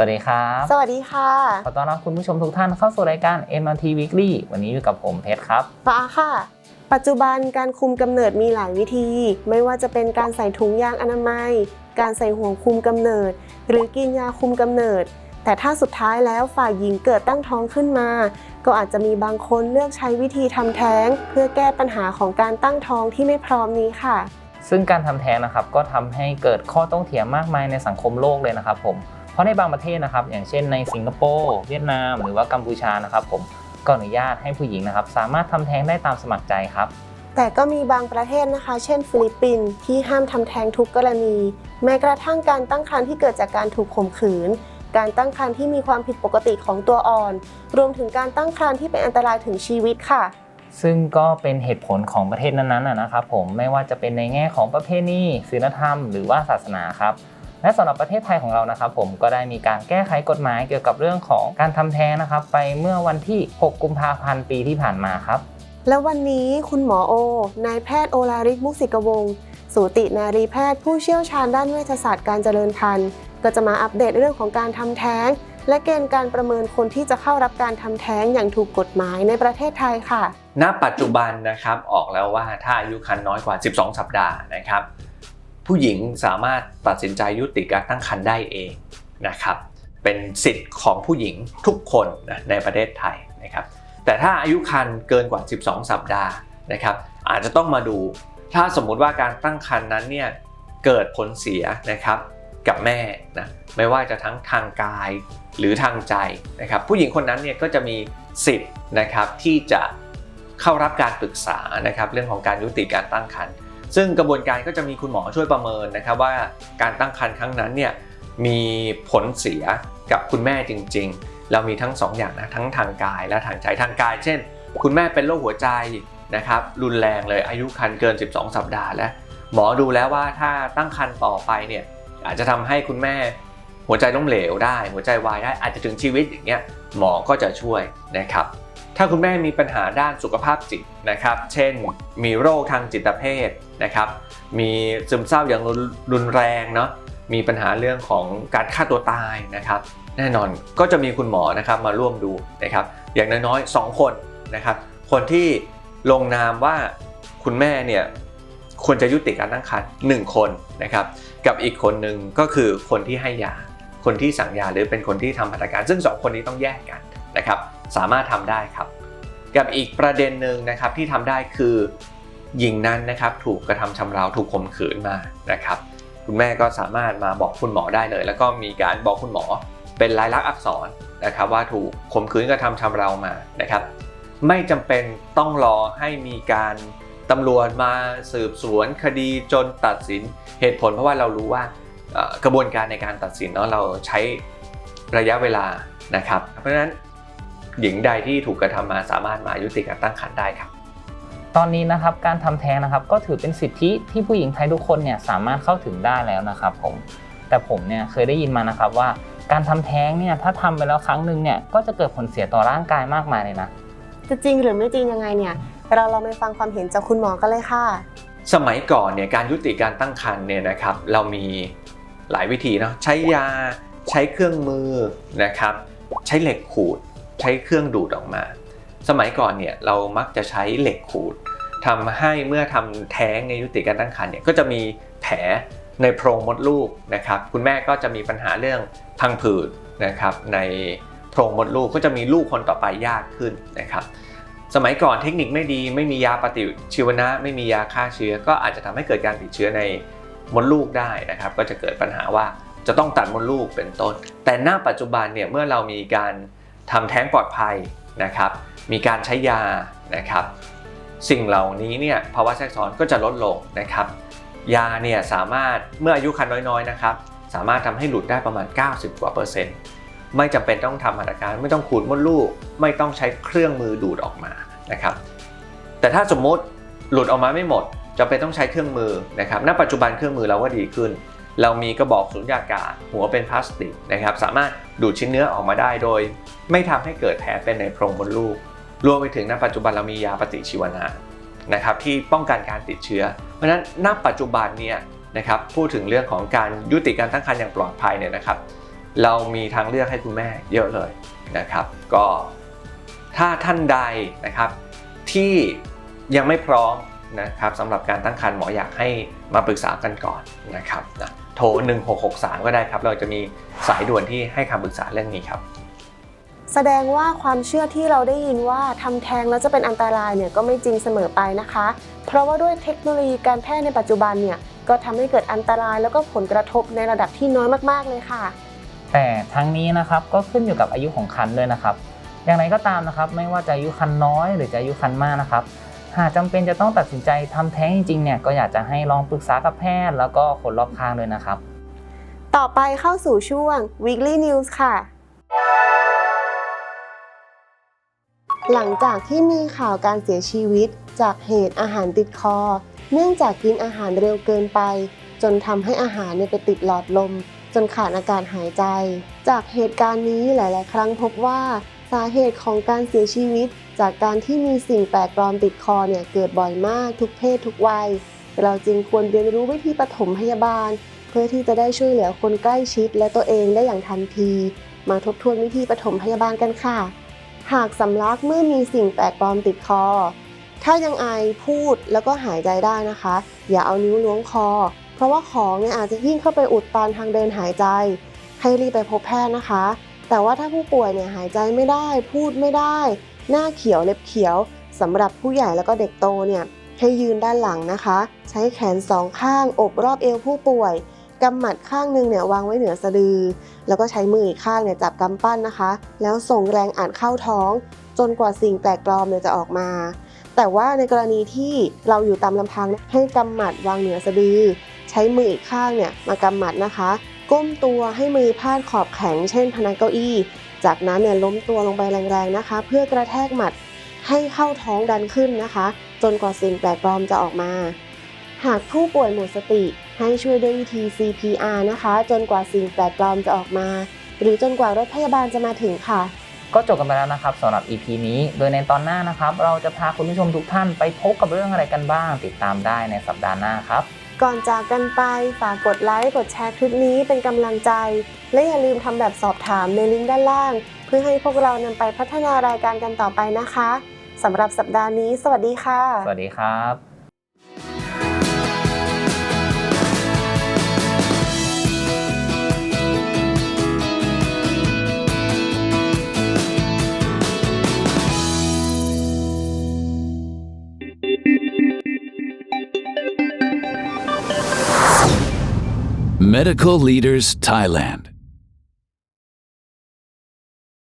สวัสดีครับ สวัสดีค่ะ ขอต้อนรับคุณผู้ชมทุกท่านเข้าสู่รายการ MRT Weekly วันนี้อยู่กับผมเพชรครับ ฟ้าค่ะ ปัจจุบันการคุมกำเนิดมีหลายวิธี ไม่ว่าจะเป็นการใส่ถุงยางอนามัย การใส่ห่วงคุมกำเนิด หรือกินยาคุมกำเนิด แต่ถ้าสุดท้ายแล้วฝ่ายหญิงเกิดตั้งท้องขึ้นมา ก็อาจจะมีบางคนเลือกใช้วิธีทำแท้ง เพื่อแก้ปัญหาของการตั้งท้องที่ไม่พร้อมนี้ค่ะ ซึ่งการทำแท้งนะครับก็ทำให้เกิดข้อโต้เถียงมากมายในสังคมโลกเลยนะครับผมเพ ราะในบางประเทศนะครับ อย่างเช่นในสิงคโปร์เวียดนาม หรือว่ากัมพูชานะครับ ผมก็อนุญาตให้ผู้หญิงนะครับ สามารถทำแท้งได้ตามสมัครใจครับ แต่ก็มีบางประเทศนะคะ เช่น ฟิลิปปินส์ที่ห้ามทำแท้งทุกกรณี แม้กระทั่งการตั้งครรภ์ที่เกิดจากการถูกข่มขืน การตั้งครรภ์ที่มีความผิดปกติของตัวอ่อน รวมถึงการตั้งครรภ์ที่เป็นอันตรายถึงชีวิตค่ะซึ่งก็เป็นเหตุผลของประเทศนั้นๆนะนะครับผมไม่ว่าจะเป็นในแง่ของประเพณีศีลธรรม หรือว่าศาสนาครับ และสำหรับประเทศไทยของเรานะครับผมก็ได้มีการแก้ไขกฎหมายเกี่ยวกับเรื่องของการทำแท้งนะครับ ไปเมื่อวันที่ 6 กุมภาพันธ์ปีที่ผ่านมาครับ และวันนี้คุณหมอโอนายแพทย์โอลาริกมุกสิกวงศ์สูตินารีแพทย์ผู้เชี่ยวชาญด้านเวชศาสตร์การเจริญพันธุ์ก็จะมาอัปเดตเรื่องของการทำแท้ง และเกณฑ์การประเมินคนที่จะเข้ารับการทำแท้งอย่างถูกกฎหมายในประเทศไทยค่ะ ณ ปัจจุบันนะครับออกแล้วว่าถ้าอายุครรภ์น้อยกว่า 12 สัปดาห์นะครับ ผู้หญิงสามารถตัดสินใจยุติการตั้งครรภ์ได้เองนะครับ เป็นสิทธิ์ของผู้หญิงทุกคนนะในประเทศไทยนะครับ แต่ถ้าอายุครรภ์เกินกว่า 12 สัปดาห์นะครับ อาจจะต้องมาดูถ้าสมมุติว่าการตั้งครรภ์นั้นเนี่ยเกิดผลเสียนะครับกับแม่นะไม่ว่าจะทั้งทางกายหรือทางใจนะครับ ผู้หญิงคนนั้นเนี่ยก็จะมีสิทธิ์นะครับที่จะเข้ารับการปรึกษานะครับเรื่องของการยุติการตั้งครรภ์ ซึ่งกระบวนการก็จะมีคุณหมอช่วยประเมินนะครับว่าการตั้งครรภ์ครั้งนั้นเนี่ยมีผลเสียกับคุณแม่จริง ๆ เรามีทั้งสองอย่างนะทั้งทางกายและทางใจทางกาย เช่น คุณแม่เป็นโรคหัวใจนะครับรุนแรงเลยอายุครรภ์เกิน 12 สัปดาห์แล้ว หมอดูแล้วว่าถ้าตั้งครรภ์ต่อไปเนี่ยอาจจะทำให้คุณแม่หัวใจล้มเหลวได้ หัวใจวายได้อาจจะถึงชีวิตอย่างเงี้ยหมอก็จะช่วยนะครับ ถ้าคุณแม่มีปัญหาด้านสุขภาพจิตนะครับ เช่น มีโรคทางจิตเภทนะครับ มีซึมเศร้าอย่างรุนแรงเนาะ มีปัญหาเรื่องของการฆ่าตัวตายนะครับ แน่นอนก็จะมีคุณหมอนะครับมาร่วมดูนะครับ อย่างน้อยๆ 2 คนนะครับ คนที่ลงนามว่าคุณแม่เนี่ยควรจะยุติการตั้งครรภ์หนึ่งคนนะครับ กับอีกคนหนึ่งก็คือคนที่ให้ยา คนที่สั่งยาหรือเป็นคนที่ทำพัฒการ ซึ่งสองคนนี้ต้องแยกกันนะครับ สามารถทำได้ครับ กับอีกประเด็นหนึ่งนะครับที่ทำได้คือหญิงนั้นนะครับถูกกระทำชำเราถูกข่มขืนมานะครับ คุณแม่ก็สามารถมาบอกคุณหมอได้เลย แล้วก็มีการบอกคุณหมอเป็นลายลักษณ์อักษรนะครับ ว่าถูกข่มขืนกระทำชำเรามานะครับ ไม่จำเป็นต้องรอให้มีการตำรวจมาสืบสวนคดีจนตัดสินเหตุผลเพราะว่าเรารู้ว่ากระบวนการในการตัดสินเนาะเราใช้ระยะเวลานะครับ เพราะฉะนั้น หญิงใดที่ถูกกระทำมาสามารถมายุติการตั้งครรภ์ได้ครับ ตอนนี้นะครับการทำแท้งนะครับ ก็ถือเป็นสิทธิที่ผู้หญิงไทยทุกคนเนี่ยสามารถเข้าถึงได้แล้วนะครับ ผม แต่ผมเนี่ยเคยได้ยินมานะครับว่าการทำแท้งเนี่ยถ้าทำไปแล้วครั้งหนึ่งเนี่ยก็จะเกิดผลเสียต่อร่างกายมากมายเลยนะจะจริงหรือไม่จริงยังไงเนี่ย เราลองไปฟังความเห็นจากคุณหมอกันเลยค่ะ สมัยก่อนเนี่ยการยุติการตั้งครรภ์เนี่ยนะครับ เรามีหลายวิธีเนาะใช้ยาใช้เครื่องมือนะครับ ใช้เหล็กขูด ใช้เครื่องดูดออกมา สมัยก่อนเนี่ยเรามักจะใช้เหล็กขูดทำให้เมื่อทำแท้งในยุติการตั้งครรภ์เนี่ยก็จะมีแผลในโพรงมดลูกนะครับคุณแม่ก็จะมีปัญหาเรื่องพังผืดนะครับในโพรงมดลูกก็จะมีลูกคนต่อไปยากขึ้นนะครับ สมัยก่อนเทคนิคไม่ดีไม่มียาปฏิชีวนะ ไม่มียาฆ่าเชื้อ ก็อาจจะทำให้เกิดการติดเชื้อในมดลูกได้นะครับ ก็จะเกิดปัญหาว่าจะต้องตัดมดลูกเป็นต้น แต่หน้าปัจจุบันเนี่ยเมื่อเรามีการ ทำแท้งปลอดภัยนะครับ มีการใช้ยานะครับ สิ่งเหล่านี้เนี่ยภาวะแทรกซ้อนก็จะลดลงนะครับ ยาเนี่ยสามารถเมื่ออายุครรภ์น้อยๆนะครับ สามารถทำให้หลุดได้ประมาณ 90 กว่าเปอร์เซ็นต์ไม่จำเป็นต้องทำมาตรการไม่ต้องขูดมดลูก ไม่ต้องใช้เครื่องมือดูดออกมานะครับ แต่ถ้าสมมติหลุดออกมาไม่หมดจำเป็นต้องใช้เครื่องมือนะครับ ณ ปัจจุบันเครื่องมือเราก็ดีขึ้น เรามีกระบอกสูญญากาศ หัวเป็นพลาสติกนะครับสามารถดูดชิ้นเนื้อออกมาได้โดย ไม่ทำให้เกิดแผลเป็นในโพรงมดลูก รวมไปถึงณปัจจุบันเรามียาปฏิชีวนะนะครับที่ป้องกันการติดเชื้อ เพราะฉะนั้นณปัจจุบันเนี่ยนะครับพูดถึงเรื่องของการยุติการตั้งครรภ์อย่างปลอดภัยเนี่ยนะครับ เรามีทางเลือกให้คุณแม่เยอะเลยนะครับ ก็ถ้าท่านใดนะครับที่ยังไม่พร้อมนะครับสำหรับการตั้งครรภ์หมออยากให้มาปรึกษากันก่อนนะครับนะ โทร 1663 ก็ได้ครับ เราจะมีสายด่วนที่ให้คำปรึกษาเรื่องนี้ครับ แสดงว่าความเชื่อที่เราได้ยินว่าทำแท้งแล้วจะเป็นอันตรายเนี่ยก็ไม่จริงเสมอไปนะคะ เพราะว่าด้วยเทคโนโลยีการแพทย์ในปัจจุบันเนี่ยก็ทำให้เกิดอันตรายแล้วก็ผลกระทบในระดับที่น้อยมากๆเลยค่ะ แต่ทั้งนี้นะครับก็ขึ้นอยู่กับอายุของครรภ์ด้วยนะครับ อย่างไรก็ตามนะครับ ไม่ว่าจะอายุครรภ์น้อยหรือจะอายุครรภ์มากนะครับ หากจำเป็นจะต้องตัดสินใจทำแท้งจริงๆเนี่ยก็อยากจะให้ลองปรึกษากับแพทย์ แล้วก็คนรอบข้างด้วยนะครับ ต่อไปเข้าสู่ช่วง weekly news ค่ะ หลังจากที่มีข่าวการเสียชีวิต จากเหตุอาหารติดคอ เนื่องจากกินอาหารเร็วเกินไป จนทำให้อาหารเนี่ยไปติดหลอดลม จนขาดอากาศหายใจ จากเหตุการณ์นี้หลาย ๆ ครั้งพบว่า สาเหตุของการเสียชีวิต จากการที่มีสิ่งแปลกปลอมติดคอเนี่ยเกิดบ่อยมากทุกเพศทุกวัย เราจึงควรเรียนรู้วิธีปฐมพยาบาล เพื่อที่จะได้ช่วยเหลือคนใกล้ชิดและตัวเองได้อย่างทันที มาทบทวนวิธีปฐมพยาบาลกันค่ะ หากสำลักเมื่อมีสิ่งแปลกปลอมติดคอ ถ้ายังไอพูดแล้วก็หายใจได้นะคะ อย่าเอานิ้วล้วงคอ เพราะว่าของเนี่ยอาจจะยิ่งเข้าไปอุดตันทางเดินหายใจ ให้รีบไปพบแพทย์นะคะ แต่ว่าถ้าผู้ป่วยเนี่ยหายใจไม่ได้ พูดไม่ได้ หน้าเขียวเล็บเขียวสำหรับผู้ใหญ่แล้วก็เด็กโตเนี่ยให้ยืนด้านหลังนะคะ ใช้แขนสองข้างอบรอบเอวผู้ป่วยกำหมัดข้างหนึ่งเนี่ยวางไว้เหนือสะดือ แล้วก็ใช้มืออีกข้างเนี่ยจับกำปั้นนะคะ แล้วส่งแรงอัดเข้าท้อง จนกว่าสิ่งแปลกปลอมเนี่ยจะออกมา แต่ว่าในกรณีที่เราอยู่ตามลำพังให้กำหมัดวางเหนือสะดือ ใช้มืออีกข้างเนี่ยมากำหมัดนะคะ ก้มตัวให้มือพาดขอบแข็งเช่นพนักเก้าอี้ จากนั้นเนี่ยล้มตัวลงไปแรงๆนะคะ เพื่อกระแทกหมัดให้เข้าท้องดันขึ้นนะคะ จนกว่าสิ่งแปลกปลอมจะออกมา หากผู้ป่วยหมดสติให้ช่วยด้วยวิธี CPR นะคะ จนกว่าสิ่งแปลกปลอมจะออกมา หรือจนกว่ารถพยาบาลจะมาถึงค่ะ ก็จบกันไปแล้วนะครับสำหรับ EP นี้ โดยในตอนหน้านะครับ เราจะพาคุณผู้ชมทุกท่านไปพบกับเรื่องอะไรกันบ้าง ติดตามได้ในสัปดาห์หน้าครับ ก่อนจากกันไปฝากกดไลค์กดแชร์คลิปนี้เป็นกำลังใจ และอย่าลืมทำแบบสอบถามในลิงก์ด้านล่าง เพื่อให้พวกเรานำไปพัฒนารายการกันต่อไปนะคะสำหรับสัปดาห์นี้ สวัสดีค่ะ สวัสดีครับ Medical Leaders Thailand.